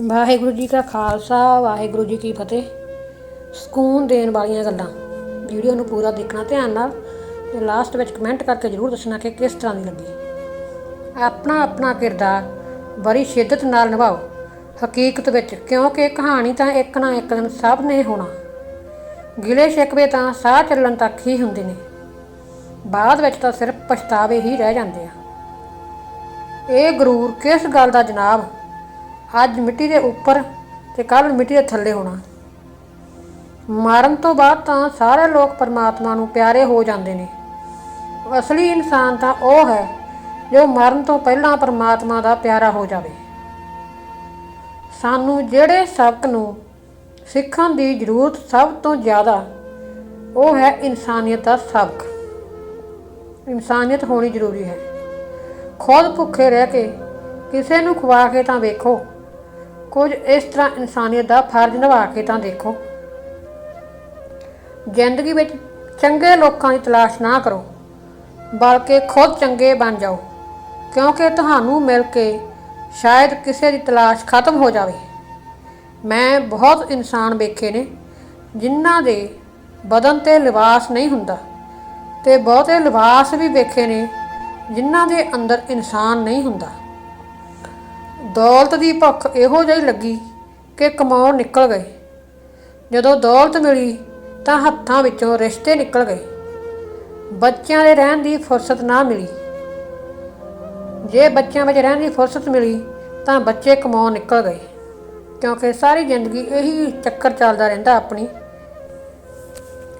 ਵਾਹਿਗੁਰੂ ਜੀ ਕਾ ਖਾਲਸਾ, ਵਾਹਿਗੁਰੂ ਜੀ ਕੀ ਫਤਿਹ। ਸਕੂਨ ਦੇਣ ਵਾਲੀਆਂ ਗੱਲਾਂ। ਵੀਡੀਓ ਨੂੰ ਪੂਰਾ ਦੇਖਣਾ ਧਿਆਨ ਨਾਲ ਤੇ ਲਾਸਟ ਵਿੱਚ ਕਮੈਂਟ ਕਰਕੇ ਜ਼ਰੂਰ ਦੱਸਣਾ ਕਿ ਕਿਸ ਤਰ੍ਹਾਂ ਦੀ ਲੱਗੀ। ਆਪਣਾ ਆਪਣਾ ਕਿਰਦਾਰ ਬੜੀ ਸ਼ਿੱਦਤ ਨਾਲ ਨਿਭਾਓ। ਹਕੀਕਤ ਵਿੱਚ ਕਿਉਂਕਿ ਕਹਾਣੀ ਤਾਂ ਇੱਕ ਨਾ ਇੱਕ ਦਿਨ ਸਭ ਨੇ ਹੋਣਾ। ਗਿਲੇ ਸ਼ਿਕਵੇ ਤਾਂ ਸਾਹ ਚੱਲਣ ਤੱਕ ਹੀ ਹੁੰਦੇ ਨੇ। ਬਾਅਦ ਵਿੱਚ ਤਾਂ ਸਿਰਫ ਪਛਤਾਵੇ ਹੀ ਰਹਿ ਜਾਂਦੇ ਆ। ਇਹ ਗਰੂਰ ਕਿਸ ਗੱਲ ਦਾ ਜਨਾਬ ਅੱਜ ਮਿੱਟੀ ਦੇ ਉੱਪਰ ਤੇ ਕੱਲ ਮਿੱਟੀ ਦੇ ਥੱਲੇ ਹੋਣਾ। ਮਰਨ ਤੋਂ ਬਾਅਦ ਤਾਂ ਸਾਰੇ ਲੋਕ ਪਰਮਾਤਮਾ ਨੂੰ ਪਿਆਰੇ ਹੋ ਜਾਂਦੇ ਨੇ। ਅਸਲੀ ਇਨਸਾਨ ਤਾਂ ਉਹ ਹੈ ਜੋ ਮਰਨ ਤੋਂ ਪਹਿਲਾਂ ਪਰਮਾਤਮਾ ਦਾ ਪਿਆਰਾ ਹੋ ਜਾਵੇ। ਸਾਨੂੰ ਜਿਹੜੇ ਸਬਕ ਨੂੰ ਸਿੱਖਣ ਦੀ ਜ਼ਰੂਰਤ ਸਭ ਤੋਂ ਜ਼ਿਆਦਾ, ਉਹ ਹੈ ਇਨਸਾਨੀਅਤ ਦਾ ਸਬਕ ਇਨਸਾਨੀਅਤ ਹੋਣੀ ਜ਼ਰੂਰੀ ਹੈ। ਖੁਦ ਭੁੱਖੇ ਰਹਿ ਕੇ ਕਿਸੇ ਨੂੰ ਖਵਾ ਕੇ ਤਾਂ ਵੇਖੋ ਕੁਝ ਇਸ ਤਰ੍ਹਾਂ ਇਨਸਾਨੀਅਤ ਦਾ ਫਰਜ਼ ਨਿਭਾ ਕੇ ਤਾਂ ਦੇਖੋ। ਜ਼ਿੰਦਗੀ ਵਿੱਚ ਚੰਗੇ ਲੋਕਾਂ ਦੀ ਤਲਾਸ਼ ਨਾ ਕਰੋ, ਬਲਕਿ ਖੁਦ ਚੰਗੇ ਬਣ ਜਾਓ, ਕਿਉਂਕਿ ਤੁਹਾਨੂੰ ਮਿਲ ਕੇ ਸ਼ਾਇਦ ਕਿਸੇ ਦੀ ਤਲਾਸ਼ ਖਤਮ ਹੋ ਜਾਵੇ। ਮੈਂ ਬਹੁਤ ਇਨਸਾਨ ਵੇਖੇ ਨੇ, ਜਿਨ੍ਹਾਂ ਦੇ ਬਦਨ ਤੇ ਲਿਬਾਸ ਨਹੀਂ ਹੁੰਦਾ, ਤੇ ਬਹੁਤੇ ਲਿਬਾਸ ਵੀ ਵੇਖੇ ਨੇ, ਜਿਨ੍ਹਾਂ ਦੇ ਅੰਦਰ ਇਨਸਾਨ ਨਹੀਂ ਹੁੰਦਾ। ਦੌਲਤ ਦੀ ਭੁੱਖ ਇਹੋ ਜਿਹੀ ਲੱਗੀ ਕਿ ਕਮਾਉਣ ਨਿਕਲ ਗਏ। ਜਦੋਂ ਦੌਲਤ ਮਿਲੀ ਤਾਂ ਹੱਥਾਂ ਵਿੱਚੋਂ ਰਿਸ਼ਤੇ ਨਿਕਲ ਗਏ। ਬੱਚਿਆਂ ਦੇ ਰਹਿਣ ਦੀ ਫੁਰਸਤ ਨਾ ਮਿਲੀ। ਜੇ ਬੱਚਿਆਂ ਵਿੱਚ ਰਹਿਣ ਦੀ ਫੁਰਸਤ ਮਿਲੀ ਤਾਂ ਬੱਚੇ ਕਮਾਉਣ ਨਿਕਲ ਗਏ, ਕਿਉਂਕਿ ਸਾਰੀ ਜ਼ਿੰਦਗੀ ਇਹੀ ਚੱਕਰ ਚੱਲਦਾ ਰਹਿੰਦਾ ਆਪਣੀ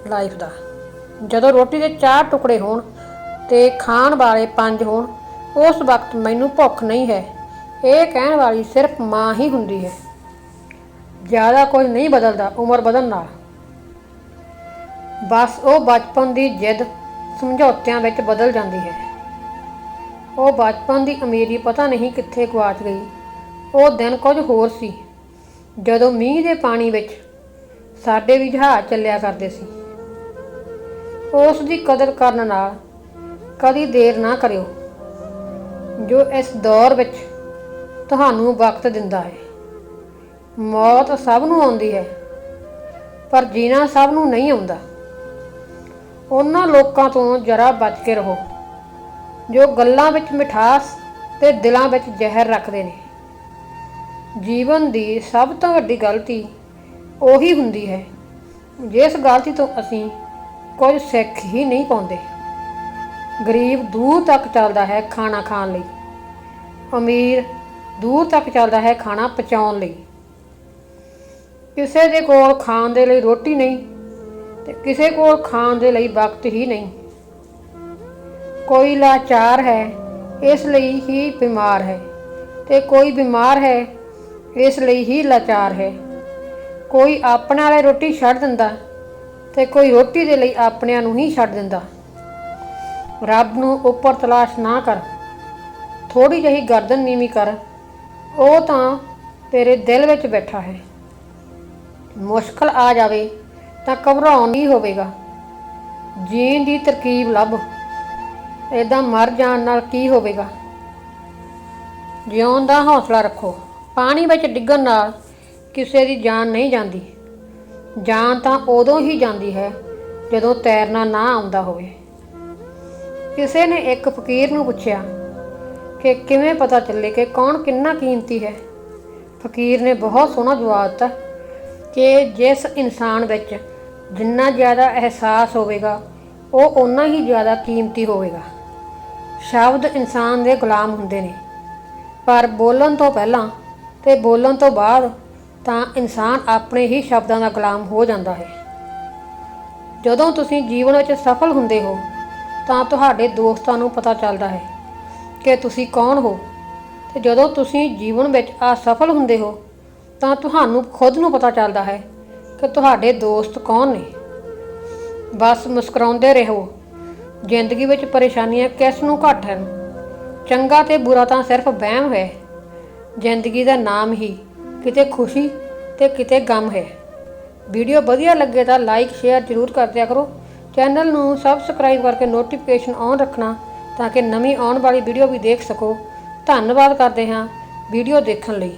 ਲਾਈਫ ਦਾ। ਜਦੋਂ ਰੋਟੀ ਦੇ ਚਾਰ ਟੁਕੜੇ ਹੋਣ ਤੇ ਖਾਣ ਵਾਲੇ ਪੰਜ ਹੋਣ, ਉਸ ਵਕਤ ਮੈਨੂੰ ਭੁੱਖ ਨਹੀਂ ਹੈ। ਇਹ ਕਹਿਣ ਵਾਲੀ ਸਿਰਫ ਮਾਂ ਹੀ ਹੁੰਦੀ ਹੈ। ਜ਼ਿਆਦਾ ਕੁਝ ਨਹੀਂ ਬਦਲਦਾ ਉਮਰ ਬਦਲਣ ਨਾਲ। ਬਸ ਉਹ ਬਚਪਨ ਦੀ ਜਿੱਦ ਸਮਝੌਤਿਆਂ ਵਿੱਚ ਬਦਲ ਜਾਂਦੀ ਹੈ। ਉਹ ਬਚਪਨ ਦੀ ਅਮੀਰੀ ਪਤਾ ਨਹੀਂ ਕਿੱਥੇ ਗਵਾਚ ਗਈ। ਉਹ ਦਿਨ ਕੁਝ ਹੋਰ ਸੀ। ਜਦੋਂ ਮੀਂਹ ਦੇ ਪਾਣੀ ਵਿੱਚ ਸਾਡੇ ਵੀ ਜਹਾਜ਼ ਚੱਲਿਆ ਕਰਦੇ ਸੀ। ਉਸ ਦੀ ਕਦਰ ਕਰਨ ਨਾਲ ਕਦੀ ਦੇਰ ਨਾ ਕਰਿਓ। ਜੋ ਇਸ ਦੌਰ ਵਿੱਚ ਤੁਹਾਨੂੰ ਵਕਤ ਦਿੰਦਾ ਹੈ। ਮੌਤ ਸਭ ਨੂੰ ਆਉਂਦੀ ਹੈ, ਪਰ ਜੀਣਾ ਸਭ ਨੂੰ ਨਹੀਂ ਆਉਂਦਾ। ਉਹਨਾਂ ਲੋਕਾਂ ਤੋਂ ਜਰਾ ਬਚ ਕੇ ਰਹੋ, ਜੋ ਗੱਲਾਂ ਵਿੱਚ ਮਿਠਾਸ ਤੇ ਦਿਲਾਂ ਵਿੱਚ ਜ਼ਹਿਰ ਰੱਖਦੇ ਨੇ। ਜੀਵਨ ਦੀ ਸਭ ਤੋਂ ਵੱਡੀ ਗਲਤੀ ਉਹੀ ਹੁੰਦੀ ਹੈ, ਜਿਸ ਗਲਤੀ ਤੋਂ ਅਸੀਂ ਕੁਝ ਸਿੱਖ ਹੀ ਨਹੀਂ ਪਾਉਂਦੇ। ਗਰੀਬ ਦੂਰ ਤੱਕ ਚੱਲਦਾ ਹੈ ਖਾਣਾ ਖਾਣ ਲਈ। ਅਮੀਰ ਦੂਰ ਤੱਕ ਚੱਲਦਾ ਹੈ ਖਾਣਾ ਪਚਾਉਣ ਲਈ। ਕਿਸੇ ਦੇ ਕੋਲ ਖਾਣ ਦੇ ਲਈ ਰੋਟੀ ਨਹੀਂ ਤੇ ਕਿਸੇ ਕੋਲ ਖਾਣ ਦੇ ਲਈ ਵਕਤ ਹੀ ਨਹੀਂ। ਕੋਈ ਲਾਚਾਰ ਹੈ, ਇਸ ਲਈ ਹੀ ਬਿਮਾਰ ਹੈ ਤੇ ਕੋਈ ਬਿਮਾਰ ਹੈ, ਇਸ ਲਈ ਹੀ ਲਾਚਾਰ ਹੈ। ਕੋਈ ਆਪਣੇ ਵਾਲੇ ਰੋਟੀ ਛੱਡ ਦਿੰਦਾ ਤੇ ਕੋਈ ਰੋਟੀ ਦੇ ਲਈ ਆਪਣਿਆਂ ਨੂੰ ਹੀ ਛੱਡ ਦਿੰਦਾ। ਰੱਬ ਨੂੰ ਉੱਪਰ ਤਲਾਸ਼ ਨਾ ਕਰ ਥੋੜੀ ਜਿਹੀ ਗਰਦਨ ਨੀਵੀਂ ਕਰ ਉਹ ਤਾਂ ਤੇਰੇ ਦਿਲ ਵਿੱਚ ਬੈਠਾ ਹੈ। ਮੁਸ਼ਕਲ ਆ ਜਾਵੇ ਤਾਂ ਘਬਰਾਉਣ ਨਹੀਂ ਹੋਵੇਗਾ। ਜੀਣ ਦੀ ਤਰਕੀਬ ਲੱਭ। ਇਦਾਂ ਮਰ ਜਾਣ ਨਾਲ ਕੀ ਹੋਵੇਗਾ? ਜਿਉਣ ਦਾ ਹੌਸਲਾ ਰੱਖੋ। ਪਾਣੀ ਵਿੱਚ ਡਿੱਗਣ ਨਾਲ ਕਿਸੇ ਦੀ ਜਾਨ ਨਹੀਂ ਜਾਂਦੀ। ਜਾਨ ਤਾਂ ਉਦੋਂ ਹੀ ਜਾਂਦੀ ਹੈ ਜਦੋਂ ਤੈਰਨਾ ਨਾ ਆਉਂਦਾ ਹੋਵੇ। ਕਿਸੇ ਨੇ ਇੱਕ ਫਕੀਰ ਨੂੰ ਪੁੱਛਿਆ ਕਿ ਕਿਵੇਂ ਪਤਾ ਚੱਲੇ ਕਿ ਕੌਣ ਕਿੰਨਾ ਕੀਮਤੀ ਹੈ। ਫਕੀਰ ਨੇ ਬਹੁਤ ਸੋਹਣਾ ਜਵਾਬ ਦਿੱਤਾ ਕਿ ਜਿਸ ਇਨਸਾਨ ਵਿੱਚ ਜਿੰਨਾ ਜ਼ਿਆਦਾ ਅਹਿਸਾਸ ਹੋਵੇਗਾ, ਉਹ ਓਨਾ ਹੀ ਜ਼ਿਆਦਾ ਕੀਮਤੀ ਹੋਵੇਗਾ। ਸ਼ਬਦ ਇਨਸਾਨ ਦੇ ਗੁਲਾਮ ਹੁੰਦੇ ਨੇ। ਪਰ ਬੋਲਣ ਤੋਂ ਪਹਿਲਾਂ ਤੇ ਬੋਲਣ ਤੋਂ ਬਾਅਦ ਤਾਂ ਇਨਸਾਨ ਆਪਣੇ ਹੀ ਸ਼ਬਦਾਂ ਦਾ ਗੁਲਾਮ ਹੋ ਜਾਂਦਾ ਹੈ। ਜਦੋਂ ਤੁਸੀਂ ਜੀਵਨ ਵਿੱਚ ਸਫਲ ਹੁੰਦੇ ਹੋ, ਤਾਂ ਤੁਹਾਡੇ ਦੋਸਤਾਂ ਨੂੰ ਪਤਾ ਚੱਲਦਾ ਹੈ ਕਿ ਤੁਸੀਂ ਕੌਣ ਹੋ? ਤੇ ਜਦੋਂ ਤੁਸੀਂ ਜੀਵਨ ਵਿੱਚ ਅਸਫਲ ਹੁੰਦੇ ਹੋ, ਤਾਂ ਤੁਹਾਨੂੰ ਖੁਦ ਨੂੰ ਪਤਾ ਚੱਲਦਾ ਹੈ ਕਿ ਤੁਹਾਡੇ ਦੋਸਤ ਕੌਣ ਨੇ। ਬਸ ਮੁਸਕਰਾਉਂਦੇ ਰਹੋ। ਜ਼ਿੰਦਗੀ ਵਿੱਚ ਪਰੇਸ਼ਾਨੀਆਂ ਕਿਸ ਨੂੰ ਘੱਟ ਹਨ? ਚੰਗਾ ਤੇ ਬੁਰਾ ਤਾਂ ਸਿਰਫ ਵਹਿਮ ਹੈ। ਜ਼ਿੰਦਗੀ ਦਾ ਨਾਮ ਹੀ ਕਿਤੇ ਖੁਸ਼ੀ ਤੇ ਕਿਤੇ ਗਮ ਹੈ। ਵੀਡੀਓ ਵਧੀਆ ਲੱਗੇ ਤਾਂ ਲਾਈਕ, ਸ਼ੇਅਰ ਜ਼ਰੂਰ ਕਰ ਦਿਆ ਕਰੋ। ਚੈਨਲ ਨੂੰ ਸਬਸਕ੍ਰਾਈਬ ਕਰਕੇ ਨੋਟੀਫਿਕੇਸ਼ਨ ਔਨ ਰੱਖਣਾ ਤਾਂ ਕਿ ਨਵੀਂ ਆਉਣ ਵਾਲੀ ਵੀਡੀਓ ਵੀ ਦੇਖ ਸਕੋ। ਧੰਨਵਾਦ ਕਰਦੇ ਹਾਂ ਵੀਡੀਓ ਦੇਖਣ ਲਈ।